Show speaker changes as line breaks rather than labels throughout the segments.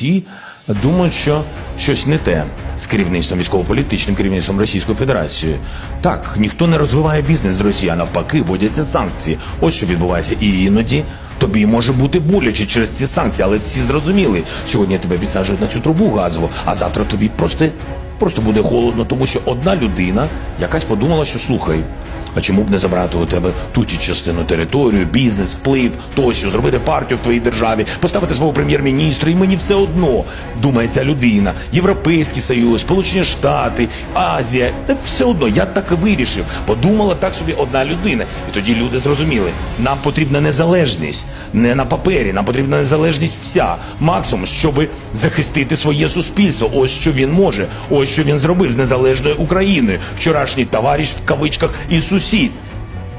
всі думають, що щось не те з керівництвом, військово-політичним керівництвом Російської Федерації. Так, ніхто не розвиває бізнес з Росії, а навпаки, вводяться санкції. Ось що відбувається. І іноді тобі може бути боляче через ці санкції, але всі зрозуміли. Сьогодні тебе підсаджують на цю трубу газову, а завтра тобі просто, просто буде холодно, тому що одна людина якась подумала, що слухай. А чому б не забрати у тебе тут і частину територію, бізнес, вплив, тощо, зробити партію в твоїй державі, поставити свого прем'єр-міністра, і мені все одно думає ця людина. Європейський Союз, Сполучені Штати, Азія, все одно я так вирішив. Подумала так собі одна людина. І тоді люди зрозуміли, нам потрібна незалежність, не на папері, нам потрібна незалежність вся. Максимум, щоб захистити своє суспільство. Ось що він може, ось що він зробив з незалежною Україною. Вчорашній товариш в кавичках і сусід.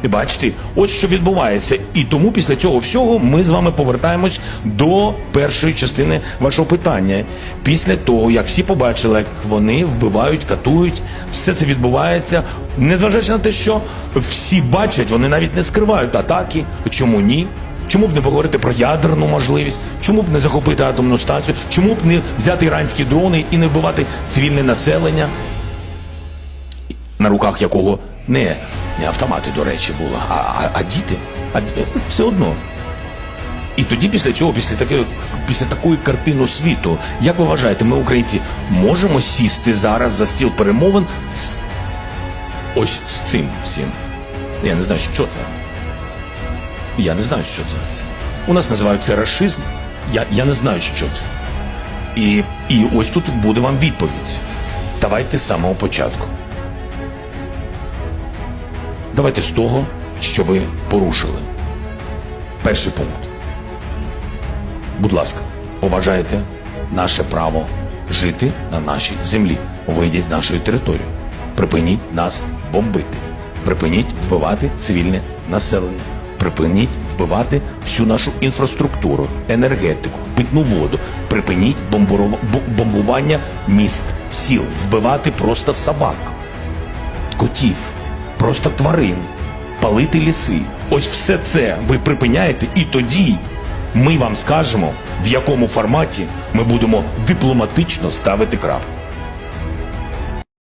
Бачите, ось що відбувається. І тому після цього всього ми з вами повертаємось до першої частини вашого питання. Після того, як всі побачили, як вони вбивають, катують, все це відбувається, незважаючи на те, що всі бачать, вони навіть не скривають атаки. Чому ні? Чому б не поговорити про ядерну можливість? Чому б не захопити атомну станцію? Чому б не взяти іранські дрони і не вбивати цивільне населення? на руках якого не, не автомати, до речі, були, а, а, а діти. А, все одно. І тоді після цього, після такої, після такої картини світу, як ви вважаєте, ми, українці, можемо сісти зараз за стіл перемовин з ось з цим всім? Я не знаю, що це. Я не знаю, що це. У нас називають це расизм. Я, я не знаю, що це. І, і ось тут буде вам відповідь. Давайте з самого початку. Давайте з того, що ви порушили. Перший пункт. Будь ласка, поважайте наше право жити на нашій землі. Вийдіть з нашої території. Припиніть нас бомбити. Припиніть вбивати цивільне населення. Припиніть вбивати всю нашу інфраструктуру, енергетику, питну воду. Припиніть бомбування міст, сіл, вбивати просто собак котів, просто тварин, палити ліси. Ось все це ви припиняєте, і тоді ми вам скажемо, в якому форматі ми будемо дипломатично ставити крапку.